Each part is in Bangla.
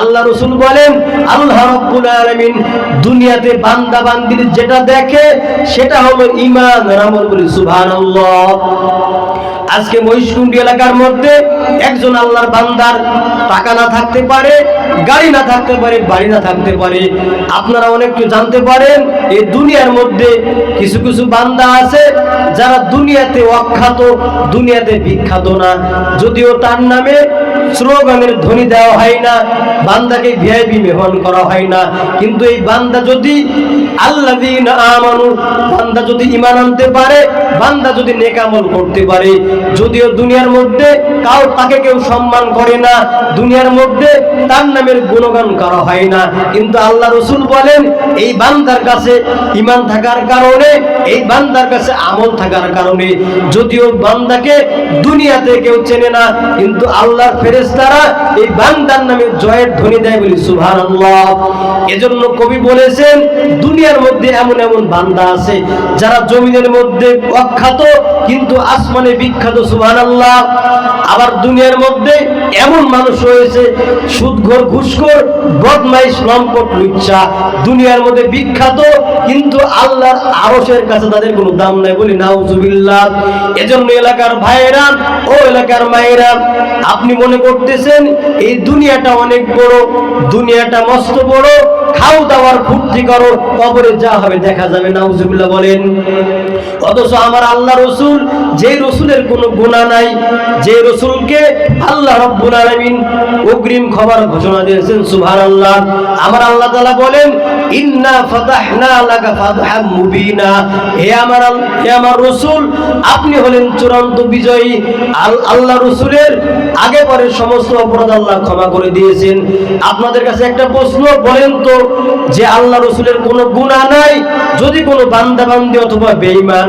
আল্লাহ রসুল বলেন, আল্লাহ দুনিয়াতে বান্দা বান্দির যেটা দেখে, সেটা হলো ইমান আমল বলি সুবহানাল্লাহ। আজকে মহিষকুণ্ডি এলাকার মধ্যে একজন আল্লাহর বান্দার টাকা না থাকতে পারে, গাড়ি না থাকতে পারে, বাড়ি না থাকতে পারে। আপনারা অনেক কিছু জানতে পারেন, এই দুনিয়ার মধ্যে কিছু কিছু বান্দা আছে, যারা দুনিয়াতে অখ্যাত, দুনিয়াতে বিখ্যাত না। যদিও তার নামে স্লোগানের ধ্বনি দেওয়া হয় না, বান্দাকে ভিআইপি মেহমান করা হয় না। কিন্তু এই বান্দা যদি আল্লাহ আমানু, বান্দা যদি ইমান আনতে পারে, বান্দা যদি নেকামল করতে পারে, যদিও দুনিয়ার মধ্যে কাউ তাকে কেউ সম্মান করে না, দুনিয়ার মধ্যে তার নামের গুণগান করা হয় না। কিন্তু আল্লাহ রসুল বলেন, এই বান্দার কাছে ইমান থাকার কারণে, এই বান্দার কাছে আমল থাকার কারণে, যদিও বান্দাকে দুনিয়াতে কেউ চেনে না, কিন্তু আল্লাহর ফেরেশতারা এই বান্দার নামে জয়ের ধ্বনি দেয় বলি, সুবহানাল্লাহ। এজন্য কবি বলেছেন, দুনিয়ার মধ্যে এমন এমন বান্দা আছে, যারা জমিনের মধ্যে অখ্যাত, কিন্তু আসমানে বিখ্যাত, সুবহানাল্লাহ। আবার দুনিয়ার মধ্যে এমন মানুষ রয়েছে, সুদঘর, ঘুষখোর, বদমাইশ, লম্পট লুচ্চা। দুনিয়ার মধ্যে বিখ্যাত, কিন্তু আল্লাহর আরশের কাছে তাদের কোনো দাম নাই বলি, নাউজুবিল্লাহ। এজন্য এলাকার ভাইয়েরা, ও এলাকার মায়েরা, আপনি মনে করতেছেন, এই দুনিয়াটা অনেক বড়, দুনিয়াটা মস্ত বড়, খাও দাওয়ার ফুর্তি করো, কবরে যা হবে দেখা যাবে, নাউজুবিল্লাহ বলেন। অথচ আমার আল্লাহ রসুল, যে রসুলের কোনো গুণা নাই, যে রসুলকে আল্লাহ রব্বুল আলামিন অগ্রিম খবর ঘোষণা দিয়েছেন, সুবহানাল্লাহ। আমার আল্লাহ তাআলা বলেন, ইন্না ফাতাহনা লাকা ফাতহাম মুবিনা। হে আমার হে আমার রসুল, আপনি হলেন চূড়ান্ত বিজয়ী। আল- আল্লাহ রসুলের আগে পরে সমস্ত অপরাধ আল্লাহ ক্ষমা করে দিয়েছেন। আপনাদের কাছে একটা প্রশ্ন, বলেন তো, যে আল্লাহ রসুলের কোনো গুণা নাই? যদি কোনো বান্দা বান্দি অথবা বেঈমান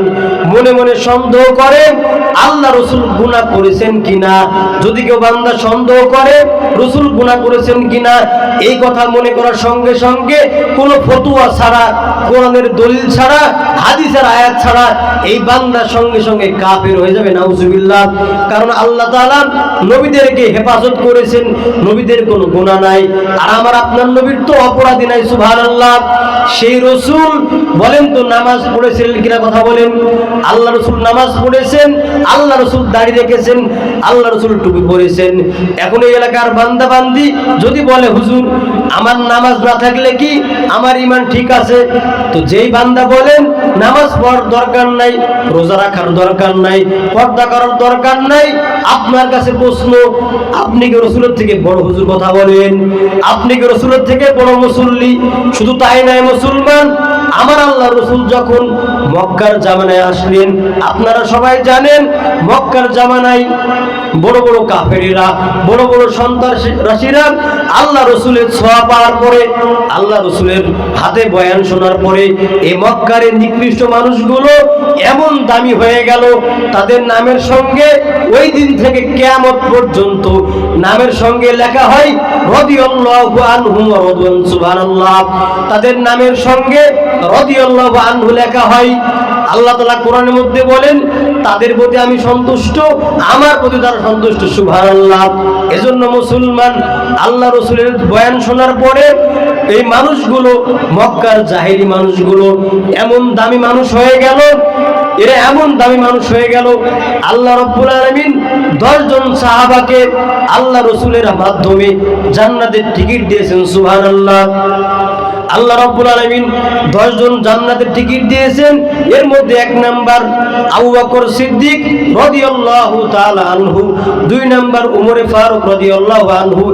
মনে মনে সন্দেহ করে, আল্লাহ রসুল গুণা করেছেন কিনা? যদি কেউ বান্দা সন্দেহ করে, রসুল গুণা করেছেন কিনা? এই কথা মনে করার সঙ্গে সঙ্গে কোনো ফতুয়া ছাড়া, কোরআনের দলিল ছাড়া, হাদিসের আয়াত ছাড়া এই বান্দার সঙ্গে সঙ্গে কাফের হয়ে যাবে, নাউজুবিল্লাহ। কারণ আল্লাহ তালা নবীদেরকে হেফাজত করেছেন, নবীদের কোনো গুণা নাই। আর আমার আপনার নবীর তো অপরাধী নাই, সুবহানাল্লাহ। সেই রসুল বলেন তো, নামাজ পড়েছিলেন কিনা কথা বলেন। আল্লাহ রসুল নামাজ পড়েছেন, আল্লাহ রসুল দাঁড়িয়ে রেখেছেন, আল্লাহ রসুল টুপি পড়েছেন এখন এই এলাকার বান্দাবান্দি যদি বলে, হুজুর আমার নামাজ না থাকলে কি আমার ইমান ঠিক আছে? তো যেই বান্দা বলেন, নামাজ পড়ার দরকার নাই, রোজা রাখার দরকার নাই, পর্দা করার দরকার নাই, আপনার কাছে প্রশ্ন, আপনি কি রসুলের থেকে বড় হুজুর কথা বলেন? আপনি কি রসুলের থেকে বড় মুসল্লি? শুধু তাই নয়, মুসলমান, আমার আল্লাহ রসুল যখন মক্কার জামানায় আসলেন, আপনারা সবাই জানেন, মক্কার জামানায় বড় বড় কাফেরেরা, বড় বড় সন্ত্রাসীরা আল্লাহ রসুলের ছোঁয়া পাওয়ার পরে, আল্লাহ রসুলের হাতে বয়ান শোনার পরে এই মক্কারে নিকৃষ্ট মানুষগুলো এমন দামি হয়ে গেল, তাদের নামের সঙ্গে ওই দিন থেকে কেয়ামত পর্যন্ত নামের সঙ্গে লেখা হয় তাদের নামের সঙ্গে আনহু লেখা হয়। আল্লাহ তালা কোরআনের মধ্যে বলেন, তাদের প্রতি আমি সন্তুষ্ট, আমার প্রতি তারা সন্তুষ্ট, সুবহানাল্লাহ। এজন্য মুসলমান আল্লাহ রসুলের বয়ান শোনার পরে এই মানুষগুলো, মক্কার জাহেরি মানুষগুলো এমন দামি মানুষ হয়ে গেল, এরা এমন দামি মানুষ হয়ে গেল, আল্লাহ রব্বুল আলমিন দশজন সাহাবাকে আল্লাহ রসুলের মাধ্যমে জান্নাতের টিকিট দিয়েছেন সুহান আল্লাহ আল্লাহ রব্বুল আলমিন দশজন জান্নাতের টিকিট দিয়েছেন। এর মধ্যে এক নাম্বার আবু বকর সিদ্দিক রদিয়াল্লাহু তাআলা আনহু, দুই নাম্বার উমরে ফারুক রদিয়াল্লাহু আনহু,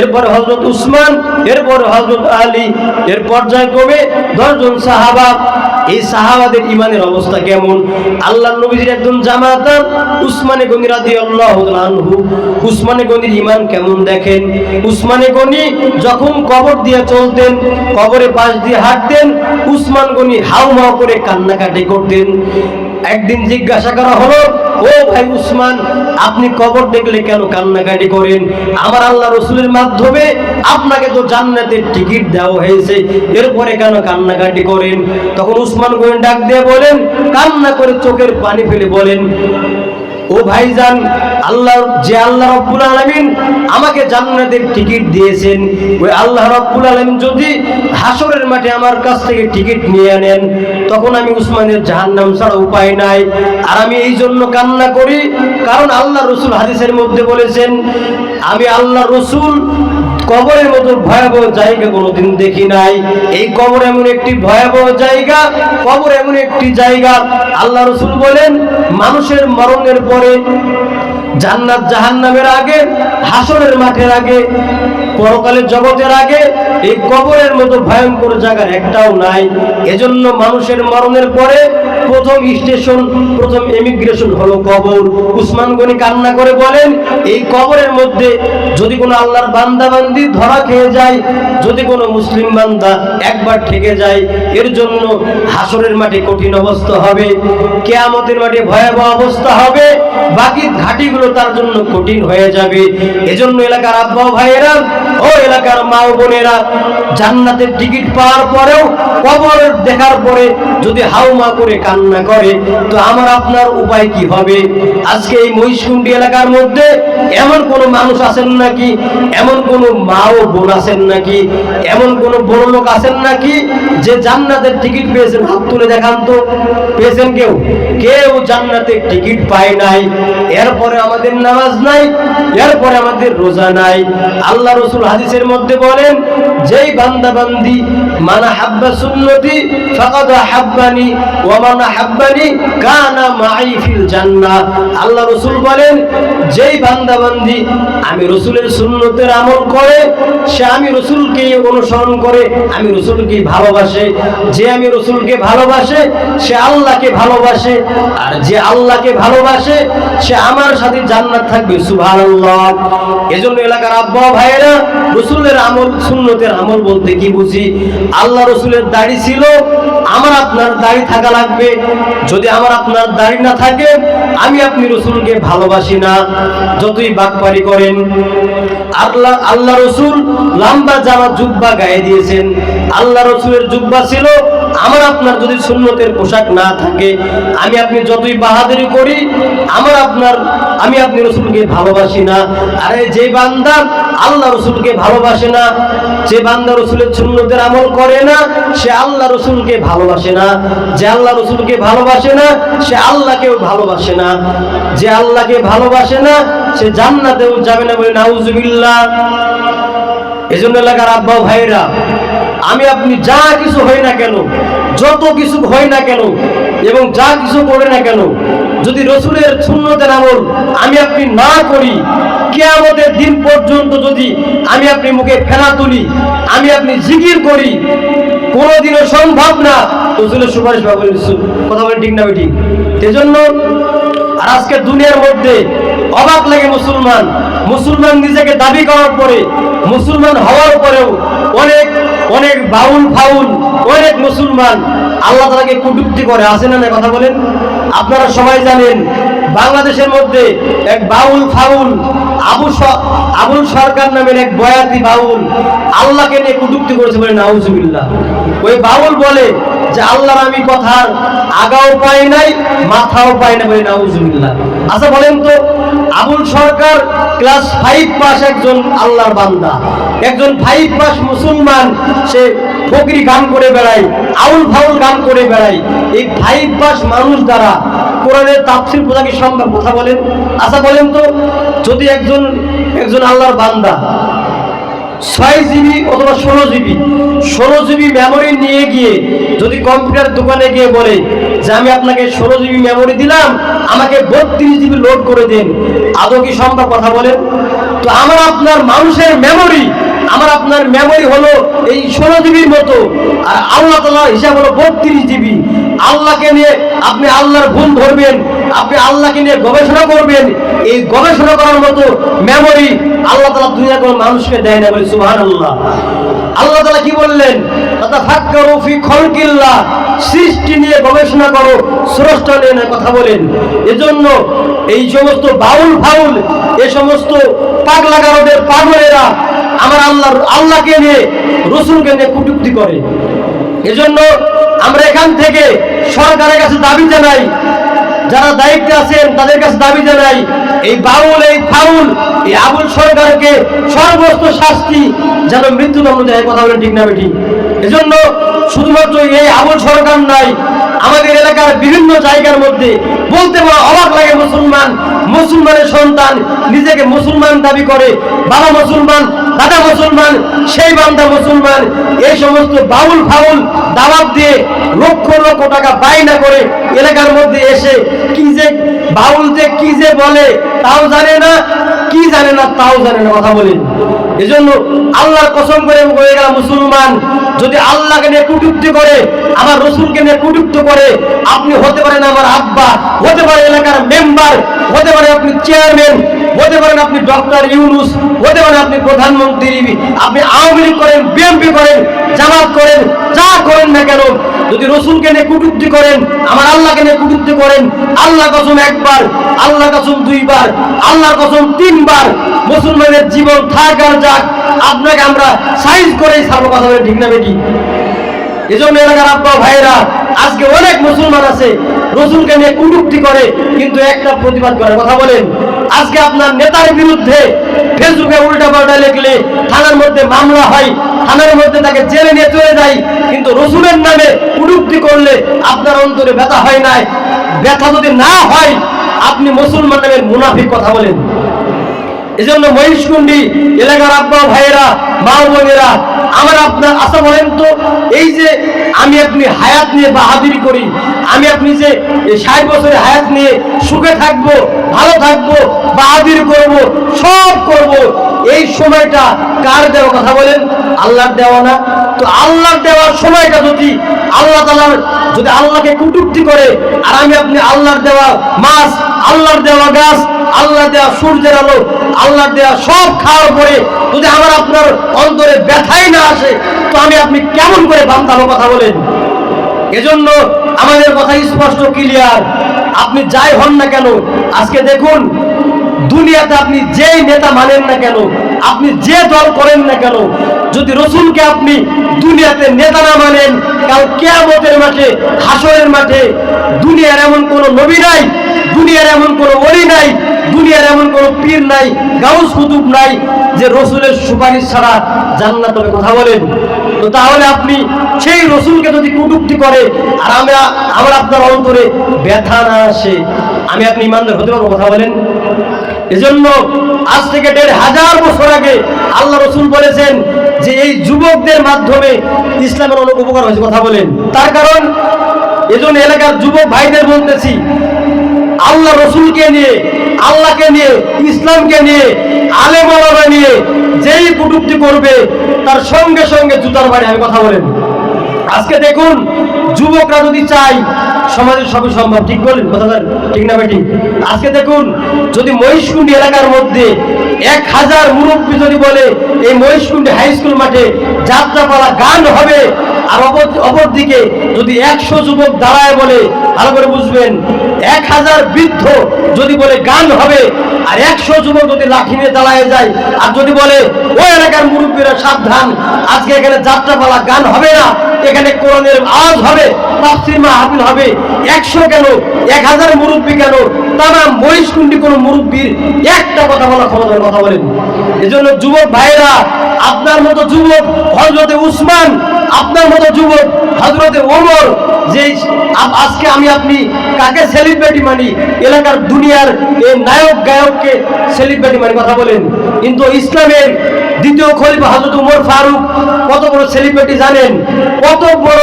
এরপর হযরত উসমান, এরপর হযরত আলী, এর পর্যায়ক্রমে দশজন সাহাবা এই সাহাবাদের ইমানের অবস্থা কেমন? আল্লাহ নবীজির একজন জামাতার উসমানে গনির আদি আল্লাহ উসমানে গনির ইমান কেমন দেখেন? উসমানে গনি যখন কবর দিয়ে চলতেন কবরে পাশ দিয়ে হাঁটতেন, উসমান গনি হাউ মাউ করে কান্নাকাটি করতেন। একদিন জিজ্ঞাসা করা হলো, ও ভাই উসমান, আপনি কবর দেখলে কেন কান্নাকাটি করেন? আমার আল্লাহ রসুলের মাধ্যমে আপনাকে তো জান্নাতের টিকিট দেওয়া হয়েছে, এরপরে কেন কান্নাকাটি করেন? তখন উসমান গোয়েন ডাক দিয়ে বলেন, কান্না করে চোখের পানি ফেলে বলেন। ও ভাইজান, আল্লাহ যে আল্লাহ রব্বুল আলমিন আমাকে জান্নাতের টিকিট দিয়েছেন, ওই আল্লাহ রব্বুল আলম যদি হাসরের মাঠে আমার কাছ থেকে টিকিট নিয়ে আনেন তখন আমি উসমানের জাহান্নাম ছাড়া উপায় নাই। আর আমি এই জন্য কান্না করি, কারণ আল্লাহ রসুল হাদিসের মধ্যে বলেছেন, আমি আল্লাহ রসুল কবরের মতো ভয়াবহ জায়গা কোনোদিন দেখি নাই। এই কবর এমন একটি ভয়াবহ জায়গা, কবর এমন একটি জায়গা। আল্লাহ রসুল বলেন, মানুষের মরণের পরে জান্নাত জাহান্নামের আগে, হাসরের মাঠের আগে, পরকালের জগতের আগে, এই কবরের মতো ভয়ঙ্কর জায়গার একটাও নাই। এজন্য মানুষের মরণের পরে প্রথম স্টেশন, প্রথম এমিগ্রেশন হলো কবর। উসমান গনি কান্না করে বলেন, এই কবরের মধ্যে যদি কোনো আল্লাহর বান্দাবান্দি ধরা খেয়ে যায়, যদি কোনো মুসলিম বান্দা একবার ঠেকে যায়, এর জন্য হাসরের মাঠে কঠিন অবস্থা হবে, কেয়ামতের মাঠে ভয়াবহ অবস্থা হবে, বাকি ঘাটিগুলো তার জন্য কঠিন হয়ে যাবে। এজন্য এলাকার আব্বা ভাইয়েরা ও এলাকার মা বোনেরা জান্নাতের টিকিট পাওয়ার পরেও কবর দেখার পরে যদি হাউমা করে কান্না করে, তো আমার আপনার উপায় কি হবে? আজকে এই মহিষকুণ্ডি এলাকার মধ্যে এমন কোন মানুষ আছেন নাকি? এমন কোন মা ও বোন আছেন নাকি? এমন কোন বড় লোক আছেন নাকি যে জান্নাতের টিকিট পেয়েছেন? হাত তুলে দেখান তো। পেয়েছেন কেউ? কেউ জান্নাতের টিকিট পায় নাই। এরপরে আমাদের নামাজ নাই, এরপরে আমাদের রোজা নাই। আল্লাহ রসুল হাদিসের মধ্যে বলেন, যেই বান্দা বান্দি মানা হাব্বা সুন্নতি ফাকাদ হাব্বানি ওয়া মানা হাব্বানি কানা মাই ফিল জান্নাহ। আল্লাহ রসুল বলেন, যেই বান্দা বান্দি আমি রসুলের সুন্নতের আমল করে, সে আমি রসুলকে অনুসরণ করে, আমি রসুলকে ভালোবাসে। যে আমি রসুলকে ভালোবাসে, সে আল্লাহকে ভালোবাসে। আর যে আল্লাহকে ভালোবাসে, সে আমার সাথে জান্নাত থাকবে। সুবহানাল্লাহ। এজন্য এলাকার আব্বা ভাইয়েরা, রসুলের আমল, সুন্নতের আমল বলতে কি বুঝি? আল্লাহ রসুলের দাড়ি ছিল, আমার আপনার দাড়ি থাকা লাগবে। যদি আমার আপনার দাড়ি না থাকে, আমি আপনি রসুলকে ভালোবাসি না। যতই বাকপারি করেন, আল্লাহ আল্লাহ রসুল লম্বা জামা জুব্বা গায়ে দিয়েছেন। আল্লাহ রসুলের জুব্বা ছিল, আমার আপনার যদি সুন্নতের পোশাক না থাকে, আমি আপনি যতই বাহাদুরি করি, আমার আপনার, আমি আপনি রসুলকে ভালোবাসি না। আরে যে বান্দা আল্লাহ রসুলকে ভালোবাসে না, যে বান্দা রসুলের সুন্নতের আমল করে না, সে আল্লাহ রসুলকে ভালোবাসে না। যে আল্লাহ রসুলকে ভালোবাসে না, সে আল্লাহকেও ভালোবাসে না। যে আল্লাহকে ভালোবাসে না, সে জান্নাতেও যাবে না বলে নাউজুবিল্লাহ। এজন্য এলাকার আব্বা ভাইরা আমি আপনি যা কিছু হই না কেন, যত কিছু হয় না কেন, এবং যা কিছু করে না কেন যদি রসুলের শূন্যতের আমল আমি আপনি না করি, কেয়ামতের দিন পর্যন্ত যদি আমি আপনি মুখে ফেলা তুলি, আমি আপনি জিকির করি, কোনোদিনও সম্ভব না। রসুলের সুপারিশ কথা বলি ঠিক না ঠিক? সেজন্য আর আজকে দুনিয়ার মধ্যে অবাক লাগে মুসলমান। মুসলমান নিজেকে দাবি করার পরে, মুসলমান হওয়ার পরেও অনেক অনেক বাউল ফাউল, অনেক মুসলমান আল্লাহ তালাকে কুটুক্তি করে। আসে না কথা বলেন? আপনারা সবাই জানেন, বাংলাদেশের মধ্যে এক বাউল ফাউল, আবু আবুল সরকার নামের এক বয়াতি বাউল আল্লাহকে নিয়ে কুটুক্তি করেছে বলে নাউজুবিল্লাহ। ওই বাউল বলে যে, আল্লাহর আমি কথার আগাও পাই নাই, মাথাও পাই না বলে নাউজুবিল্লাহ। আচ্ছা বলেন তো, Abul Sarkar class five pass একজন আল্লাহর বান্দা। একজন ফাইভ পাস মুসলমান, সে ফকরি গান করে বেড়ায়, আউল ফাউল গান করে বেড়ায়। এই ফাইভ পাস মানুষ দ্বারা কোরআনের তাফসির বোঝা সম্ভব? কথা বলেন। আচ্ছা বলেন তো, যদি একজন একজন আল্লাহর বান্দা ছয় জিবি অথবা ষোলো জিবি। ষোলো জিবি মেমোরি নিয়ে গিয়ে যদি কম্পিউটার দোকানে গিয়ে বলে যে আমি আপনাকে ষোলো জিবি মেমোরি দিলাম, আমাকে বত্রিশ জিবি লোড করে দিন। আদৌ কি সম্ভব কথা বলেন? তো আমার আপনার মানুষের মেমোরি আমার আপনার মেমোরি হলো এই ষোলো জিবির মতো। আর আল্লাহ তালার হিসাব হলো বত্রিশ জিবি। আল্লাহকে নিয়ে আপনি আল্লাহর ভুল ধরবেন আপনি আল্লাহকে নিয়ে গবেষণা করবেন। এই গবেষণা করার মতো মেমোরি আল্লাহ তালা দুনিয়া কোনো মানুষকে দেয় না বলে সুহান আল্লাহ আল্লাহ তালা কি বললেন? সৃষ্টি নিয়ে গবেষণা করো, স্রষ্টা নিয়ে কথা বলেন। এজন্য এই সমস্ত বাউল ফাউল এ সমস্ত পাগলা গারদের পাগলেরা আমার আল্লাহ আল্লাহকে নিয়ে, রসুলকে নিয়ে কুটুক্তি করে। এজন্য আমরা এখান থেকে সরকারের কাছে দাবি জানাই যারা দায়িত্বে আছেন, তাদের কাছে দাবি জানাই, এই বাউল, এই ফাউল, এই আবুল সরকারকে সর্বোচ্চ শাস্তি যেন মৃত্যুদণ্ড দেয় কথা বলেন ঠিক না বেঠিক। এজন্য শুধুমাত্র এই আবুল সরকার নাই, আমাদের এলাকার বিভিন্ন জায়গার মধ্যে বলতে বড় অবাক লাগে মুসলমান, মুসলমানের সন্তান নিজেকে মুসলমান দাবি করে, বাবা মুসলমান, দাদা মুসলমান সেই বান্দা মুসলমান এই সমস্ত বাউল ফাউল দাওয়াত দিয়ে লক্ষ লক্ষ টাকা বাইনা করে এলাকার মধ্যে এসে কি যে বাউল যে কি যে বলে তাও জানে না, কি জানে না তাও জানে না কথা বলেন এজন্য আল্লাহর কসম করে হয়ে গেল মুসলমান, যদি আল্লাহকে নিয়ে কুটুক্তি করে, আমার রসুলকে নিয়ে কুটুক্ত করে, আপনি হতে পারেন আমার আব্বা, হতে পারে এলাকার মেম্বার, হতে পারে আপনি চেয়ারম্যান হতে পারেন আপনি ডক্টর ইউনুস, হতে পারেন আপনি প্রধানমন্ত্রী আপনি আওয়ামী লীগ করেন, বিএনপি করেন, জামাত করেন, যা করেন না কেন, যদি রসুলকে নিয়ে কুটুক্তি করেন, আমার আল্লাহকে নিয়ে কুটুক্তি করেন আল্লাহ কসম একবার আল্লাহ কসম দুইবার আল্লাহ কসম তিনবার, মুসলমানের জীবন থাক আর যাক, আপনাকে আমরা সাইজ করেই ছাড়বো, কথা বলে ঠিক না বেটি? এজন্য এলাকার আব্বা ভাইরা আজকে অনেক মুসলমান আছে, রসুলকে নিয়ে কুটুক্তি করে, কিন্তু একটা প্রতিবাদ করে, কথা বলেন। আজকে আপনার নেতার বিরুদ্ধে ফেসবুকে উল্টা পাল্টা লিখলে থানার মধ্যে মামলা হয়, থানার মধ্যে তাকে জেলে নিয়ে চলে যায়, কিন্তু রসুলের নামে কুটুক্তি করলে আপনার অন্তরে ব্যথা হয় নাই। ব্যথা যদি না হয়, আপনি মুসলমান নামের মুনাফিক কথা বলেন। এজন্য মহিষকুণ্ডি এলাকার আব্বা ভাইয়েরা মা বোনেরা আমার আপনার আশা বলেন তো, এই যে আমি আপনি হায়াত নিয়ে বাহাদুরি করি। আমি আপনি যে ষাট বছরের হায়াত নিয়ে সুখে থাকব, ভালো থাকব, বাহাদুরি করব, সব করব, এই সময়টা কার দেওয়া কথা বলেন? আল্লাহর দেওয়া না? তো আল্লাহর দেওয়ার সময়টা যদি আল্লাহ তালার যদি আল্লাহকে কুটুক্তি করে, আর আমি আপনি আল্লাহর দেওয়া মাছ, আল্লাহর দেওয়া গাছ আল্লাহ দেওয়া সূর্যের আলো আল্লাহ দেওয়া সব খাওয়ার পরে যদি আমার আপনার অন্তরে ব্যথাই না আসে আমি আপনি কেমন করে বান্ধাবো কথা বলেন? এজন্য আমাদের কথা স্পষ্ট ক্লিয়ার আপনি যাই হন না কেন, আজকে দেখুন, দুনিয়াতে আপনি যেই নেতা মানেন না কেন, আপনি যে দল করেন না কেন, যদি রসুলকে আপনি দুনিয়াতে নেতা না মানেন, কাল কেয়ামতের মাঠে, হাসরের মাঠে, দুনিয়ার এমন কোনো নবী নাই দুনিয়ার এমন কোনো অলি নাই, দুনিয়ার এমন কোনো পীর নাই, গাউস কুতুব নাই, যে রসুলের সুপারিশ ছাড়া জান্নাত হবে কথা বলেন। তো তাহলে আপনি সেই রসুলকে যদি কুটুক্তি করে, আর আমরা, আমার আপনার অন্তরে ব্যথা না আসে, আমি আপনি ইমানদার হতে পারব কথা বলেন? এজন্য আজ থেকে দেড় হাজার বছর আগে আল্লাহ রসুল বলেছেন যে এই যুবকদের মাধ্যমে ইসলামের অনেক উপকার হয়েছে, কথা বলেন। তার কারণ, এজন্য এলাকার যুবক ভাইদের বলতেছি আল্লাহ রসুলকে নিয়ে, আল্লাহকে নিয়ে, ইসলামকে নিয়ে আলেম আলামা নিয়ে যেই কুটুক্তি করবে, তার সঙ্গে সঙ্গে জুতার বাড়ি, আমি কথা বলেন আজকে দেখুন, যুবকরা যদি চাই সমাজের সবই সম্ভব ঠিক বলেন, কথা? ঠিক না বেঠিক আজকে দেখুন, যদি মহিষকুণ্ডি এলাকার মধ্যে এক হাজার মুরব্বী যদি বলে, এই মহিষকুণ্ডি হাই স্কুল মাঠে যাত্রাপালা গান হবে আর অপর অপরদিকে যদি একশো যুবক দাঁড়ায় বলে, ভালো করে বুঝবেন, এক হাজার বৃদ্ধ যদি বলে গান হবে, আর একশো যুবক যদি লাঠি নিয়ে দাঁড়ায় যায়, আর যদি বলে ওই এলাকার মুরব্বীরা সাবধান, আজকে এখানে যাত্রাপালা গান হবে না, এখানে কোরআনের আওয়াজ হবে, তাফসির মাহফিল হবে, একশো কেন, এক হাজার মুরব্বী কেন? তারা মহিষকুণ্ডি কোনো মুরব্বীর একটা কথা বলা ক্ষমতার কথা বলেন। এজন্য যুবক ভাইরা আপনার মতো যুবক হজরতে উসমান আপনার মতো যুবক হজরতে ওমর, যে আজকে আমি আপনি কাকে সেলিব্রিটি মানি? এলাকার দুনিয়ার এই নায়ক গায়ককে সেলিব্রিটি মানি কথা বলেন। কিন্তু ইসলামের দ্বিতীয় খলিফা হজরত উমর ফারুক কত বড় সেলিব্রিটি জানেন? কত বড়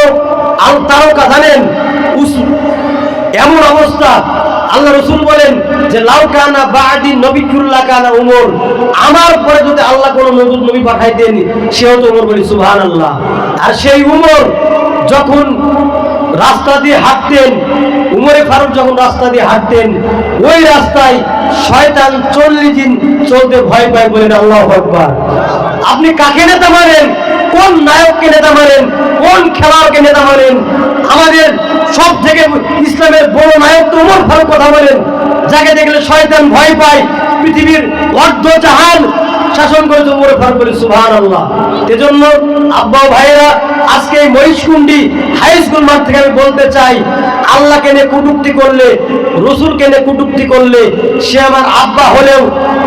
আল তারকা জানেন এমন অবস্থা আল্লাহ রসুল বলেন যে, লাউ কানা বাদি নবিকুল্লাহ কানা উমর। আমার পরে যদি আল্লাহ কোনো নতুন নবী পাঠাইতেন সেও তো উমর বলি সুবহান আল্লাহ আর সেই উমর যখন রাস্তা দিয়ে হাঁটতেন, উমরে ফারুক যখন রাস্তা দিয়ে হাঁটতেন, ওই রাস্তায় শয়তান চল্লিশ দিন চলতে ভয় পায় বলেন আল্লাহ আপনি কাকে নেতা মানেন? কোন নায়ককে নেতা মানেন? কোন খেলোয়াড়কে নেতা মানেন? আমাদের সব থেকে ইসলামের বড় নায়ক তো ফারুক কথা বলেন। যাকে দেখলে শয়তান ভয় পায়, পৃথিবীর অর্ধ জাহান শাসন করেছে উমরে ফারুক বলি সুভান আল্লাহ এজন্য আব্বা ভাইয়েরা, আজকে এই মহিষকুন্ডি হাই স্কুল মাঠ থেকে আমি বলতে চাই, আল্লাহকে নিয়ে কুটুক্তি করলে, রসুলকে নিয়ে কুটুক্তি করলে সে আমার আব্বা হলেও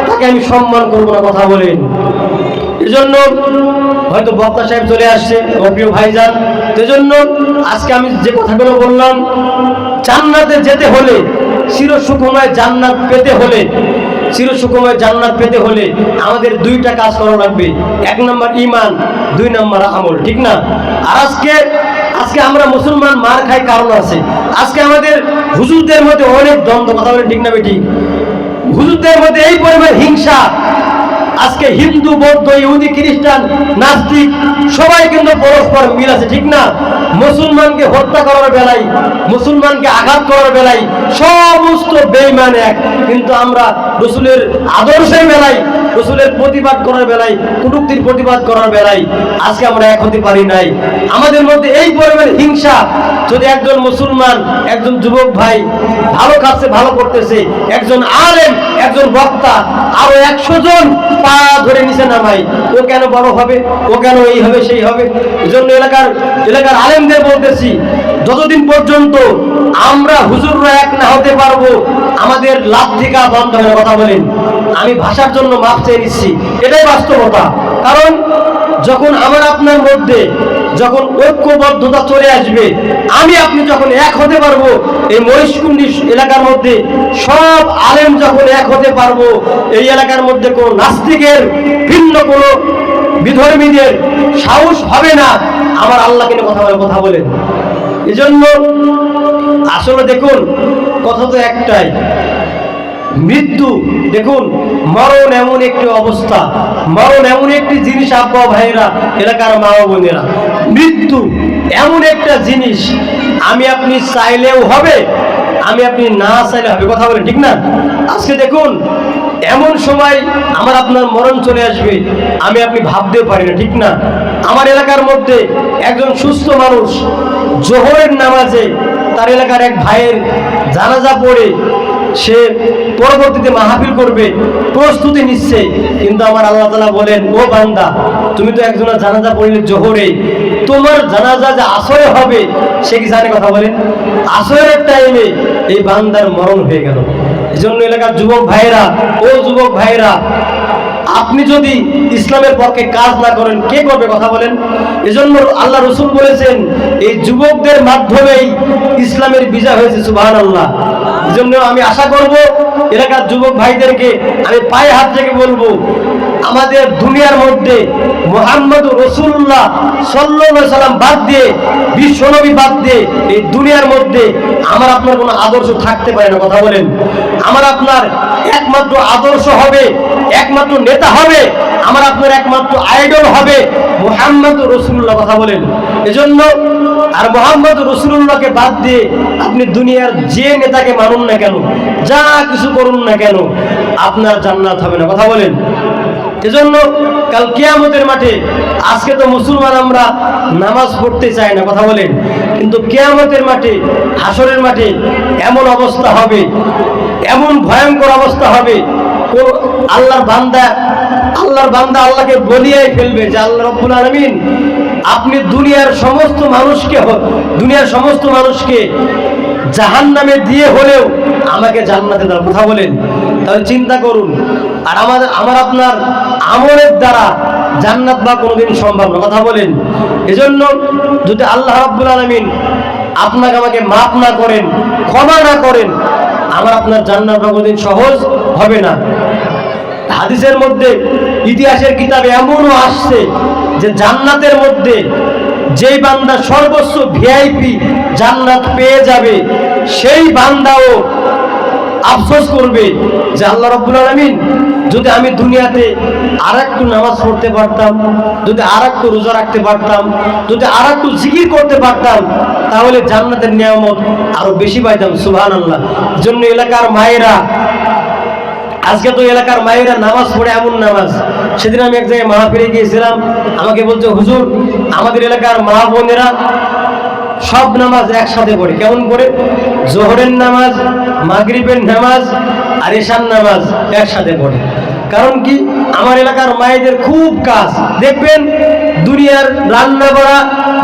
তাকে আমি সম্মান করব না কথা বলেন। এজন্য হয়তো বক্তা সাহেব চলে আসছে আমার প্রিয় ভাইজান। এজন্য আজকে আমি যে কথাগুলো বললাম, জান্নাতে যেতে হলে চির সুখময় জান্নাত পেতে হলে চির সুখময় জান্নাত পেতে হলে আমাদের দুইটা কাজ করা লাগবে। এক নম্বর ইমান দুই নম্বর আমল, ঠিক না? আজকে আজকে আমরা মুসলমান মার খাই কারণ আছে। আজকে আমাদের হুজুরদের মধ্যে অনেক দ্বন্দ্ব, কথা বলে ঠিক না বেটি? হুজুরদের মধ্যে এই পরিমাণ হিংসা আজকে হিন্দু, বৌদ্ধ, ইহুদি, খ্রিস্টান, নাস্তিক, সবাই কিন্তু পরস্পর মিল আছে, ঠিক না? মুসলমানকে হত্যা করার বেলায়, মুসলমানকে আঘাত করার বেলায় সমস্ত বেইমান এক। কিন্তু আমরা রসুলের আদর্শের বেলায়, রসুলের প্রতিবাদ করার বেলায়, কুটুক্তির প্রতিবাদ করার বেলায় আজকে আমরা এক হতে পারি নাই। আমাদের মধ্যে এই পরিমাণ হিংসা, যদি একজন মুসলমান, একজন যুবক ভাই ভালো খাচ্ছে ভালো করতেছে, একজন আলেম, একজন বক্তা, আরও একশো জন পা ধরে না ভাই ও কেন বড় হবে? ও কেন এই হবে, সেই হবে? এই জন্য এলাকার এলাকার আলেমদের বলতেছি, যতদিন পর্যন্ত আমরা হুজুররা এক না হতে পারব, আমাদের লাভ থেকে বন্ধ হয়ে কথা বলেন। আমি ভাষার জন্য মাপ চেয়ে নিচ্ছি। এটাই বাস্তবতা। কারণ যখন আমার আপনার মধ্যে যখন ঐক্যবদ্ধতা চলে আসবে, আমি আপনি যখন এক হতে পারব, এই মহিষকুণ্ডি এলাকার মধ্যে সব আলেম যখন এক হতে পারব, এই এলাকার মধ্যে কোনো নাস্তিকের, ভিন্ন কোনো বিধর্মীদের সাহস হবে না। আমার আল্লাহকে নিয়ে কথা বলে, কথা বলেন। এজন্য আসলে দেখুন, কথা তো একটাই। মৃত্যু, দেখুন, মরণ এমন একটি অবস্থা, মরণ এমন একটি জিনিস আব্বা ভাইয়েরা, এলাকার মা বোনেরা। মৃত্যু এমন একটা জিনিস আমি আপনি চাইলেও হবে, আমি আপনি না চাইলে হবে। কথা বলেন, ঠিক না? আজকে দেখুন, এমন সময় আমার আপনার মরণ চলে আসবে, আমি আপনি ভাবতেও পারি না, ঠিক না? আমার এলাকার মধ্যে একজন সুস্থ মানুষ, জোহরের নামাজে তার এলাকার এক ভাইয়ের জানাজা পড়ে সে পরবর্তীতে মাহফিল করবে, প্রস্তুতি নিচ্ছে। কিন্তু আমার আল্লাহ তালা বলেন, ও বান্দা, তুমি তো একজনের জানাজা পড়লে জোহরে। তোমার জানাজা যে আসরে হবে, সে কি জানে কথা বলেন আসরের টাইমে এই বান্দার মরণ হয়ে গেল। এই জন্য এলাকার যুবক ভাইরা ও যুবক ভাইয়েরা আপনি যদি ইসলামের পক্ষে কাজ না করেন, কে করবে কথা বলেন? এজন্য আল্লাহ রসুল বলেছেন, এই যুবকদের মাধ্যমেই ইসলামের বিজয় হয়েছে সুবাহ আল্লাহ এজন্য আমি আশা করব, এলাকার যুবক ভাইদেরকে আমি পায়ে হাত থেকে বলব, আমাদের দুনিয়ার মধ্যে মোহাম্মদ রসুল্লাহ সাল্লাহ সাল্লাম বাদ দিয়ে বিশ্বনবী বাদ দিয়ে, এই দুনিয়ার মধ্যে আমার আপনার কোনো আদর্শ থাকতে পারে না, কথা বলেন। আমার আপনার একমাত্র আদর্শ হবে একমাত্র নেতা হবে, আমার আপনার একমাত্র আইডল হবে মোহাম্মদ রসুল্লাহ, কথা বলেন। এজন্য আর মোহাম্মদ রসুল্লাহকে বাদ দিয়ে আপনি দুনিয়ার যে নেতাকে মানুন না কেন, যা কিছু করুন না কেন, আপনার জান্নাত হবে না, কথা বলেন। এজন্য কাল কেয়ামতের মাঠে, আজকে তো মুসলমান আমরা নামাজ পড়তে চাই না, কথা বলেন। কিন্তু কেয়ামতের মাঠে হাসরের মাঠে এমন অবস্থা হবে, এমন ভয়ঙ্কর অবস্থা হবে আল্লাহর বান্দা আল্লাহর বান্দা আল্লাহকে বলিয়াই ফেলবে যে আল্লাহ রব্বুল আলমিন, আপনি দুনিয়ার সমস্ত মানুষকে দুনিয়ার সমস্ত মানুষকে জাহান নামে দিয়ে হলেও আমাকে জান্নাতে দাও কথা বলেন। তাহলে চিন্তা করুন, আর আমাদের আমার আপনার আমলের দ্বারা জান্নাত বা কোনোদিন সম্ভব না, কথা বলেন। এজন্য যদি আল্লাহ রাব্বুল আলমিন আপনাকে আমাকে মাফ না করেন, ক্ষমা না করেন আমার আপনার জান্নাত কোনোদিন সহজ হবে না। হাদিসের মধ্যে, ইতিহাসের কিতাবে এমনও আসছে যে জান্নাতের মধ্যে যে বান্দা সর্বস্ব ভিআইপি জান্নাত পেয়ে যাবে, সেই বান্দাও আফসোস করবে যে আল্লাহ রব্বুল আলমিন, যদি আমি দুনিয়াতে আর একটু নামাজ পড়তে পারতাম, যদি আর একটু রোজা রাখতে পারতাম, যদি আর একটু জিকির করতে পারতাম, তাহলে জান্নাতের নিয়ামত আরও বেশি পাইতাম সুবহান আল্লাহ জন্য এলাকার মায়েরা, আজকে তো এলাকার মায়েরা নামাজ পড়ে এমন নামাজ। সেদিন আমি এক জায়গায় মাহফিলে গিয়েছিলাম, আমাকে বলছে, হুজুর, আমাদের এলাকার মা বোনেরা সব নামাজ একসাথে পড়ে। কেমন করে জোহরের নামাজ, মাগরিবের নামাজ আর এশার নামাজ একসাথে পড়ে। কারণ কি? আমার এলাকার মায়েদের খুব কাজ। দেখবেন, দুনিয়ার রান্না করা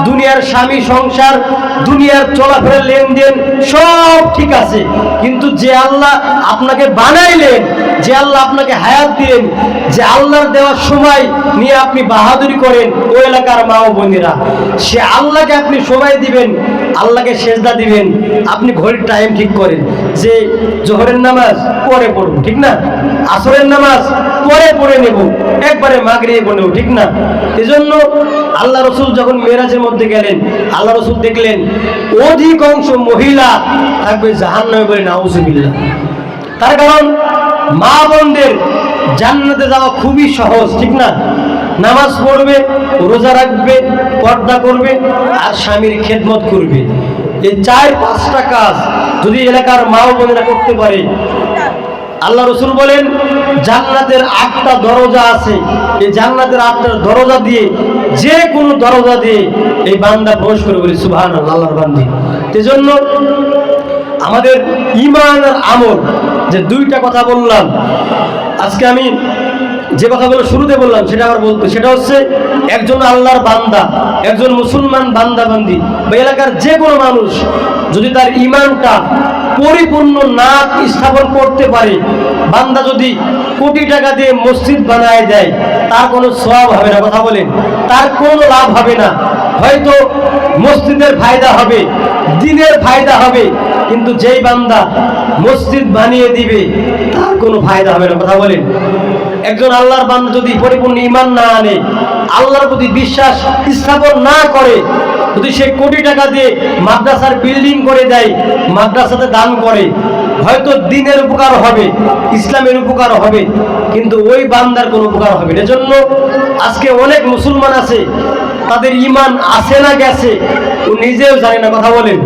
দুনিয়ার স্বামী সংসার, দুনিয়ার চলাফেরা লেনদেন সব ঠিক আছে। কিন্তু যে আল্লাহ আপনাকে বানাইলেন, যে আল্লাহ আপনাকে হায়াত দিলেন, যে আল্লাহর দেওয়ার সময় নিয়ে আপনি বাহাদুরি করেন, ও এলাকার মা ও বোনেরা, সে আল্লাহকে আপনি সময় দিবেন, আল্লাহকে সেজদা দিবেন, আপনি ঘড়ির টাইম ঠিক করেন। যে জোহরের নামাজ পরে পড়ব, ঠিক না? আসরের নামাজ পরে পড়ে নেব, একবারে মাগরিয়ে পড়েও ঠিক না? এজন্য আল্লাহ রসুল যখন মেরাজের মধ্যে গেলেন, আল্লাহ রসুল দেখলেন, অধিকাংশ মহিলা থাকবে জাহান নামে বলে নাউজুবিল্লাহ। তার কারণ, মা বোনদের জান্নাতে যাওয়া খুবই সহজ, ঠিক না? নামাজ পড়বে, রোজা রাখবে, পর্দা করবে, আর স্বামীর খেদমত করবে। এই চার পাঁচটা কাজ যদি এলাকার মা ও বোনেরা করতে পারে। আল্লাহ রসুল বলেন, জান্নাতের আটটা দরজা আছে। এই জান্নাতের আটটা দরজা দিয়ে যে কোনো দরজা দিয়ে এই বান্দা প্রবেশ করে বলি সুভান আল্লাহর বান্দি। এজন্য আমাদের ইমান আর আমল, যে দুইটা কথা বললাম। আজকে আমি যে কথাগুলো শুরুতে বললাম, সেটা আবার বলতে সেটা হচ্ছে একজন আল্লাহর বান্দা, একজন মুসলমান বান্দা বান্দি বা এলাকার যে কোনো মানুষ যদি তার ইমানটা পরিপূর্ণ না স্থাপন করতে পারে, বান্দা যদি কোটি টাকা দিয়ে মসজিদ বানায় দেয়, তার কোনো সব হবে না। কথা বলেন, তার কোনো লাভ হবে না। হয়তো মসজিদের ফায়দা হবে, দিনের ফায়দা হবে, কিন্তু যেই বান্দা মসজিদ বানিয়ে দিবে, তার কোনো ফায়দা হবে না। কথা বলেন। একজন আল্লাহর বান্দা যদি পরিপূর্ণ ইমান না আনে, আল্লাহর প্রতি বিশ্বাস স্থাপন না করে, যদি সে কোটি টাকা দিয়ে মাদ্রাসার বিল্ডিং করে দেয়, মাদ্রাসাতে দান করে, হয়তো দিনের উপকার হবে, ইসলামের উপকার হবে, কিন্তু ওই বান্দার কোনো উপকার হবে না। এজন্য আজকে অনেক মুসলমান আছে, তাদের ইমান আছে না গেছে, ও নিজেও জানে না, কথা বলেন।